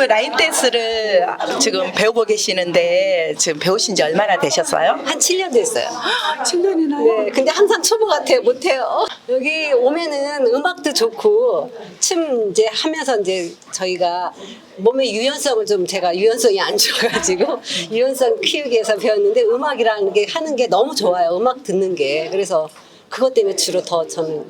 지금 라인 댄스를 지금 배우고 계시는데 지금 배우신 지 얼마나 되셨어요? 한 7년 됐어요. 7년이나. 네, 근데 항상 초보 같아요. 못해요. 여기 오면은 음악도 좋고 춤 이제 하면서 이제 저희가 몸의 유연성을 좀 제가 유연성이 안 좋아가지고 유연성 키우기 위해서 배웠는데 음악이라는 게 하는 게 너무 좋아요. 음악 듣는 게 그래서 그것 때문에 주로 더 저는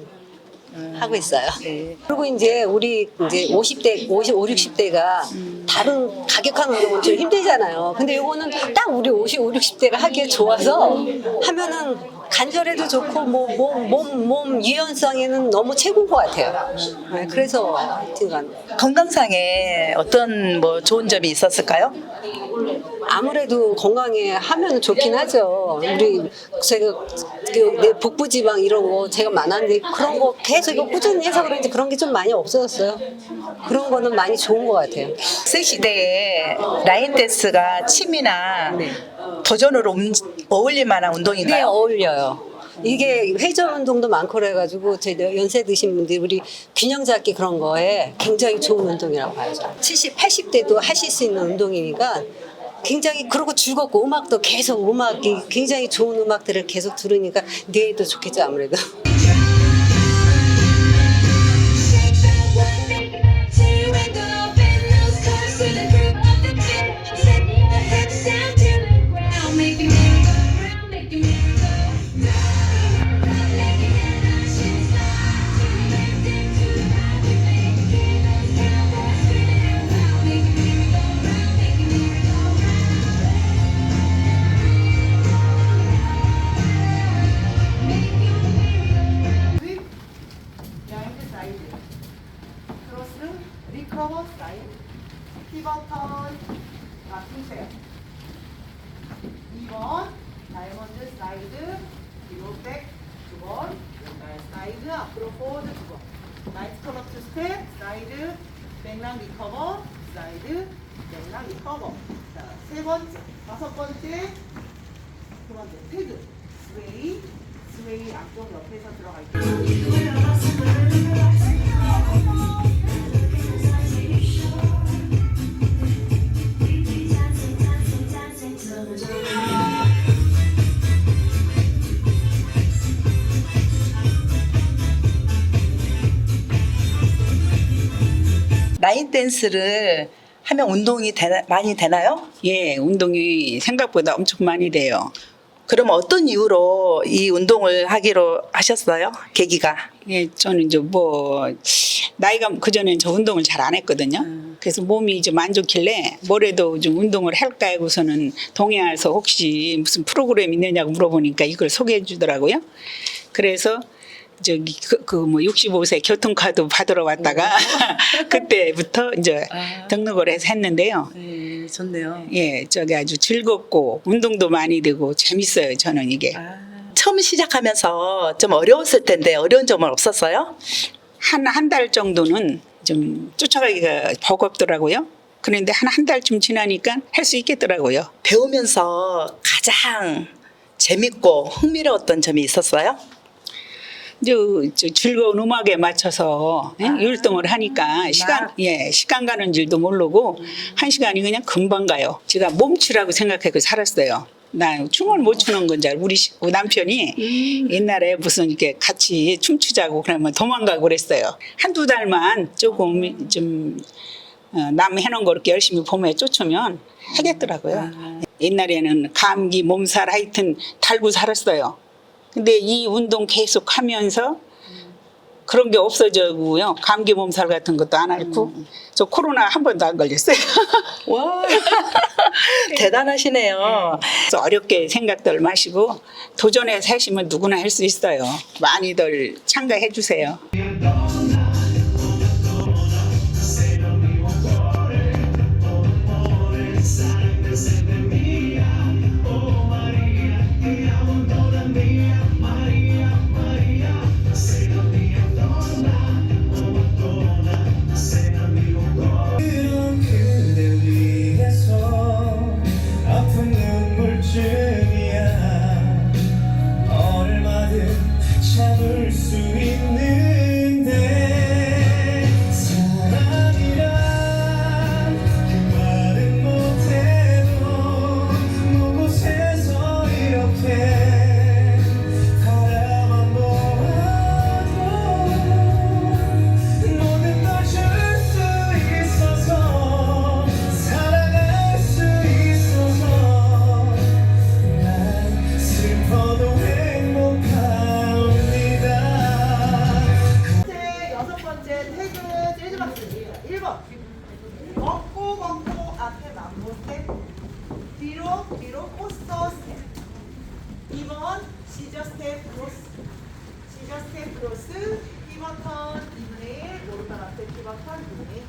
하고 있어요. 네. 그리고 이제 우리 이제 50대, 50, 5, 60대가 다른 가격한 운동은 좀 힘들잖아요. 근데 이거는 딱 우리 50, 5, 60대가 하기에 좋아서 하면은 관절에도 좋고 뭐 몸, 몸, 몸 유연성에는 너무 최고인 것 같아요. 네, 그래서 하여튼간 건강상에 어떤 뭐 좋은 점이 있었을까요? 아무래도 건강에 하면 좋긴 하죠. 우리 제가 그 내 복부 지방 이런 거 제가 많았는데 그런 거 계속 이거 꾸준히 해서 그런지 그런 게 좀 많이 없어졌어요. 그런 거는 많이 좋은 것 같아요. 새 시대에 라인 댄스가 취미나 네. 도전으로 움- 어울릴 만한 네, 운동인가요? 어울려요. 이게 회전 운동도 많고 그래가지고 저희 연세 드신 분들이 우리 균형 잡기 그런 거에 굉장히 좋은 운동이라고 봐요. 70, 80대도 하실 수 있는 운동이니까 굉장히 그러고 즐겁고 음악도 계속 음악이 굉장히 좋은 음악들을 계속 들으니까 뇌에도 좋겠죠 아무래도. 다이아몬드 사이드 뒤로 백 2번 왼발 사이드 앞으로 포워드 2번. 나이트 컬럽 투 스텝 사이드 백랑 리커버 사이드 백랑 리커버 자, 세 번째 다섯 번째 두 번째 태그 스웨이 스웨이 앞쪽 옆에서 들어갈게요 댄스를 하면 운동이 되나, 많이 되나요? 예, 운동이 생각보다 엄청 많이 돼요. 그럼 어떤 이유로 이 운동을 하기로 하셨어요? 계기가? 예, 저는 이제 뭐 나이가 그 전에 저 운동을 잘 안 했거든요. 그래서 몸이 좀 안 좋길래 뭐래도 좀 운동을 할까 하고서는 동해에서 혹시 무슨 프로그램 있느냐고 물어보니까 이걸 소개해 주더라고요. 그래서 저기 그뭐 65세 교통카드 받으러 왔다가 그때부터 이제 아. 등록을 해서 했는데요. 네, 좋네요. 예, 저기 아주 즐겁고 운동도 많이 되고 재밌어요. 저는 이게. 처음 시작하면서 좀 어려웠을 텐데 어려운 점은 없었어요? 한 한 달 정도는 좀 쫓아가기가 버겁더라고요. 그런데 한 한 달쯤 지나니까 할 수 있겠더라고요. 배우면서 가장 재밌고 흥미로웠던 점이 있었어요? 저, 저 즐거운 음악에 맞춰서 예? 율동을 하니까 시간 예 시간 가는 줄도 모르고 한 시간이 그냥 금방 가요. 제가 몸치라고 생각하고 살았어요. 나 춤을 못 추는 건줄 우리 시- 우리 남편이 옛날에 무슨 이렇게 같이 춤추자고 그러면 도망가고 그랬어요. 한두 달만 조금 좀 어, 남 해놓은 거 이렇게 열심히 보면 쫓으면 하겠더라고요. 옛날에는 감기, 몸살 하여튼 달고 살았어요. 근데 이 운동 계속 하면서 그런 게 없어져고요. 감기 몸살 같은 것도 안 앓고 저 코로나 한 번도 안 걸렸어요. 와 대단하시네요. 그래서 어렵게 생각들 마시고 도전해서 하시면 누구나 할 수 있어요. 많이들 참가해 주세요. 수 있는 8개.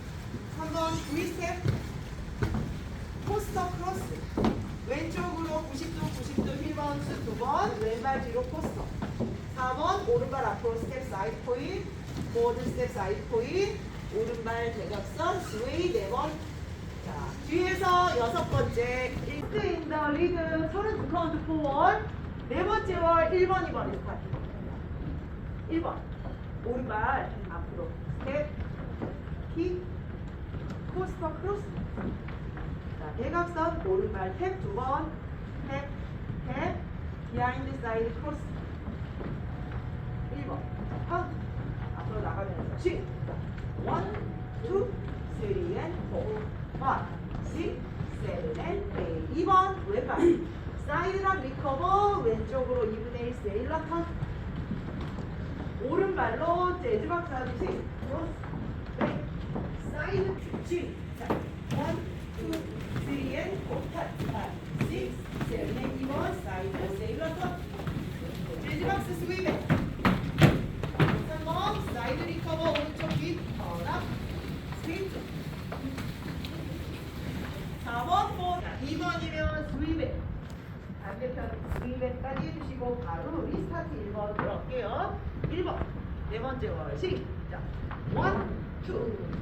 3번 V스텝. 포스터 크로스. 왼쪽으로 90도 90도 힐 바운스 두번 왼발 뒤로 포스터. 4번 오른발 앞으로 스텝 사이드 포인 모든 스텝 사이드 포인 오른발 대각선 스웨이 4번. 자, 뒤에서 여섯 번째. 리스트 인더 리그 32 카운트 포월 네 번째 월 1번 2번. 스타트 1번. 오른발 앞으로 스텝. 킥 코스터 크로스 자, 대각선 오른발 탭 두 번, 탭, 탭, 비하인드 사이드 크로스. 1번, 카운트. 앞으로 나가면서 시. 1, 2, 3, and 4, 5, 6, 7, and 8. 2번, 왼발. 사이드락 리커버, 왼쪽으로 2분의 1 세일러 턴. 오른발로 재즈박스 하듯이 크로스, 5, 6, 원, 투, 쓰리 앤 포, 파, 파, 식, 세븐 앤 이원, 사이드, 세일러, 턴 재즈박스 스위베 한번 사이드 리커버 오른쪽 뒤 턴업 스윙 4번 포 2번이면 스위베 반대편 스위베까지 해주시고 바로 리스타트 1번 들어갈게요. 1번. 네 번째 월 시리.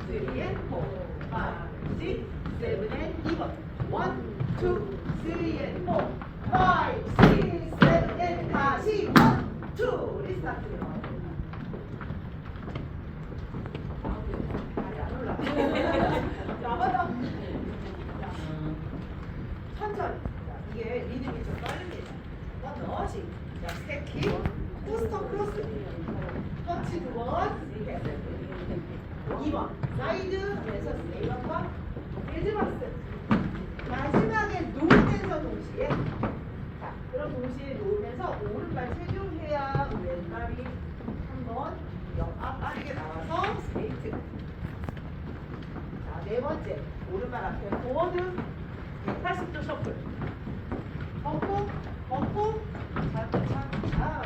3, and 4, 5, 6, 7, and 2번 1, 2, 3, and 4, 5, 6, 7, and 다시 1, 2 리스타트 다리 안 올라가. 자, 한번 더. 자, 천천히. 자, 이게 리듬이 좀 빠릅니다. 한번 더. 시작. 스텝 킥. 포스터 크로스. 터치 두 번. 이렇게. 2번. 사이드 하면서 세이버과 빌드박스. 마지막에 놓으면서 동시에. 자, 그럼 동시에 놓으면서 오른발 체중해야 왼발이 한번 옆앞 빠르게 나와서 스트레이트. 자, 네 번째. 오른발 앞에 포워드. 180도 셔플. 걷고, 걷고, 차차, 차.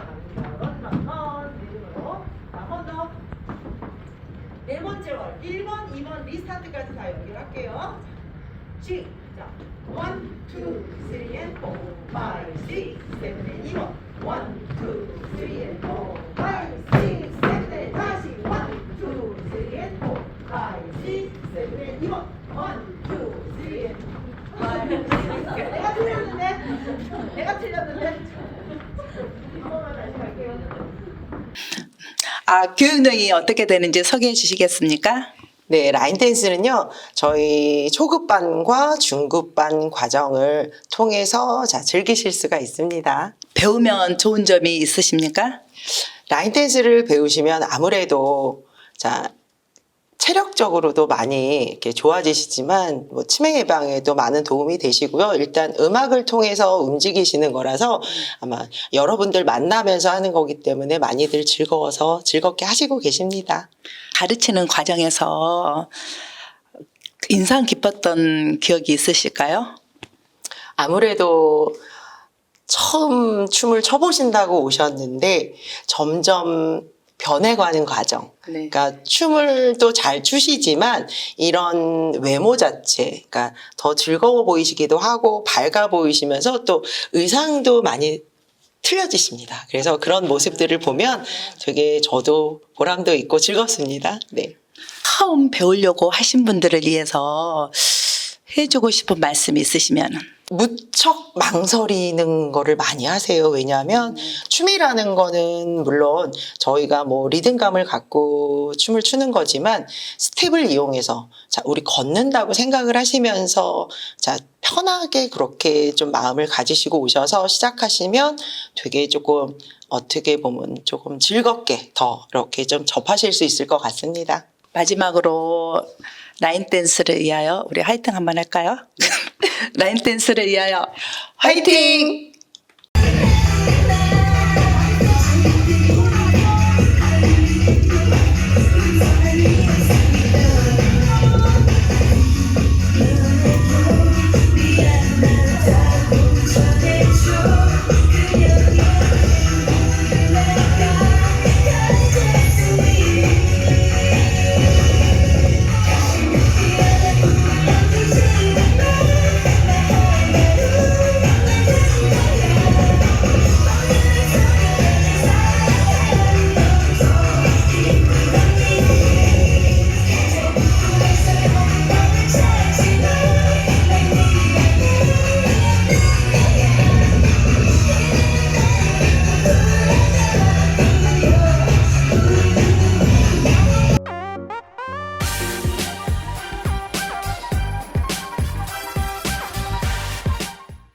런, 런, 런. 리듬으로. 한 번 더. 네 번째 월. 1번, 2번 리스타트까지 다 연결할게요. 시작. 1, 2, 3, and 4, 5, 6, 7, and 2번. 1, 2, 3, and 4, 5, 6, 7, and 다시 1, 2, 3, and 4, 5, 6, 7, and 2번. 1, 2, 3, and 5, 내가 틀렸는데? 내가 틀렸는데? 한 번만 다시 갈게요. 아, 교육능이 어떻게 되는지 소개해 주시겠습니까? 네, 라인 댄스는요, 저희 초급반과 중급반 과정을 통해서 자, 즐기실 수가 있습니다. 배우면 좋은 점이 있으십니까? 라인 댄스를 배우시면 아무래도 자, 체력적으로도 많이 이렇게 좋아지시지만 뭐 치매 예방에도 많은 도움이 되시고요. 일단 음악을 통해서 움직이시는 거라서 아마 여러분들 만나면서 하는 거기 때문에 많이들 즐거워서 즐겁게 하시고 계십니다. 가르치는 과정에서 인상 깊었던 기억이 있으실까요? 아무래도 처음 춤을 춰보신다고 오셨는데 점점 변해가는 과정. 네. 그러니까 춤을 또 잘 추시지만 이런 외모 자체, 그러니까 더 즐거워 보이시기도 하고 밝아 보이시면서 또 의상도 많이 틀려지십니다. 그래서 그런 모습들을 보면 되게 저도 보람도 있고 즐겁습니다. 네. 처음 배우려고 하신 분들을 위해서 해주고 싶은 말씀 있으시면 무척 망설이는 거를 많이 하세요. 왜냐하면 춤이라는 거는 물론 저희가 뭐 리듬감을 갖고 춤을 추는 거지만 스텝을 이용해서 자, 우리 걷는다고 생각을 하시면서 자, 편하게 그렇게 좀 마음을 가지시고 오셔서 시작하시면 되게 조금 어떻게 보면 조금 즐겁게 더 이렇게 좀 접하실 수 있을 것 같습니다. 마지막으로 라인 댄스를 위하여 우리 화이팅 한번 할까요? 라인 댄스를 위하여 화이팅!